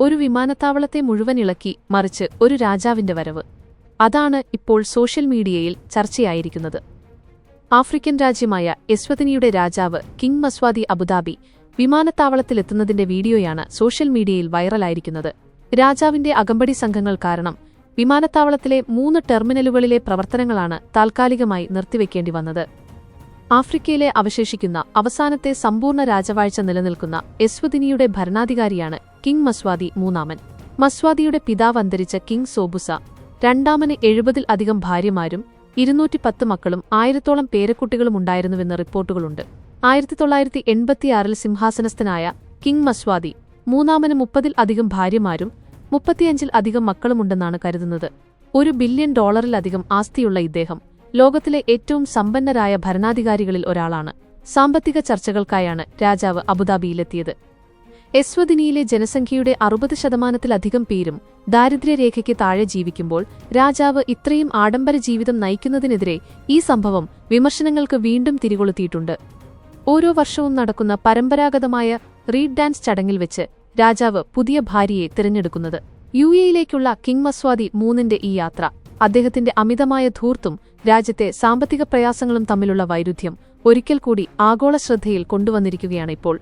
ഒരു വിമാനത്താവളത്തെ മുഴുവൻ ഇളക്കി മറിച്ച് ഒരു രാജാവിന്റെ വരവ്. അതാണ് ഇപ്പോൾ സോഷ്യൽ മീഡിയയിൽ ചർച്ചയായിരിക്കുന്നത്. ആഫ്രിക്കൻ രാജ്യമായ എസ്വതിനിയുടെ രാജാവ് കിങ് മസ്വാദി അബുദാബി വിമാനത്താവളത്തിലെത്തുന്നതിന്റെ വീഡിയോയാണ് സോഷ്യൽ മീഡിയയിൽ വൈറലായിരിക്കുന്നത്. രാജാവിന്റെ അകമ്പടി സംഘങ്ങൾ കാരണം വിമാനത്താവളത്തിലെ മൂന്ന് ടെർമിനലുകളിലെ പ്രവർത്തനങ്ങളാണ് താൽക്കാലികമായി നിർത്തിവെക്കേണ്ടി വന്നത്. ആഫ്രിക്കയിലെ അവശേഷിക്കുന്ന അവസാനത്തെ സമ്പൂർണ രാജവാഴ്ച നിലനിൽക്കുന്ന എസ്വദിനിയുടെ ഭരണാധികാരിയാണ് കിങ് മസ്വാദി മൂന്നാമൻ. മസ്വാദിയുടെ പിതാവ് അന്തരിച്ച കിങ് സോബുസ. രണ്ടാമന് എഴുപതിൽ അധികം ഭാര്യമാരും ഇരുന്നൂറ്റി പത്ത് മക്കളും ആയിരത്തോളം പേരക്കുട്ടികളും ഉണ്ടായിരുന്നുവെന്ന് റിപ്പോർട്ടുകളുണ്ട്. ആയിരത്തി തൊള്ളായിരത്തി എൺപത്തിയാറിൽ സിംഹാസനസ്ഥനായ കിങ് മസ്വാദി മൂന്നാമന് മുപ്പതിൽ അധികം ഭാര്യമാരും മുപ്പത്തിയഞ്ചിൽ അധികം മക്കളുമുണ്ടെന്നാണ് കരുതുന്നത്. ഒരു ബില്യൺ ഡോളറിലധികം ആസ്തിയുള്ള ഇദ്ദേഹം ലോകത്തിലെ ഏറ്റവും സമ്പന്നരായ ഭരണാധികാരികളിൽ ഒരാളാണ്. സാമ്പത്തിക ചർച്ചകൾക്കായാണ് രാജാവ് അബുദാബിയിലെത്തിയത്. എസ്വദിനിയിലെ ജനസംഖ്യയുടെ അറുപത് ശതമാനത്തിലധികം പേരും ദാരിദ്ര്യരേഖയ്ക്ക് താഴെ ജീവിക്കുമ്പോൾ രാജാവ് ഇത്രയും ആഡംബര ജീവിതം നയിക്കുന്നതിനെതിരെ ഈ സംഭവം വിമർശനങ്ങൾക്ക് വീണ്ടും തിരികൊളുത്തിയിട്ടുണ്ട്. ഓരോ വർഷവും നടക്കുന്ന പരമ്പരാഗതമായ റീഡ് ഡാൻസ് ചടങ്ങിൽ വെച്ച് രാജാവ് പുതിയ ഭാര്യയെ തിരഞ്ഞെടുക്കുന്നത്. യു എയിലേക്കുള്ള കിങ് മസ്വാദി മൂന്നിന്റെ ഈ യാത്ര അദ്ദേഹത്തിന്റെ അമിതമായ ധൂർത്തും രാജ്യത്തെ സാമ്പത്തിക പ്രയാസങ്ങളും തമ്മിലുള്ള വൈരുദ്ധ്യം ഒരിക്കൽ കൂടി ആഗോള ശ്രദ്ധയിൽ കൊണ്ടുവന്നിരിക്കുകയാണിപ്പോൾ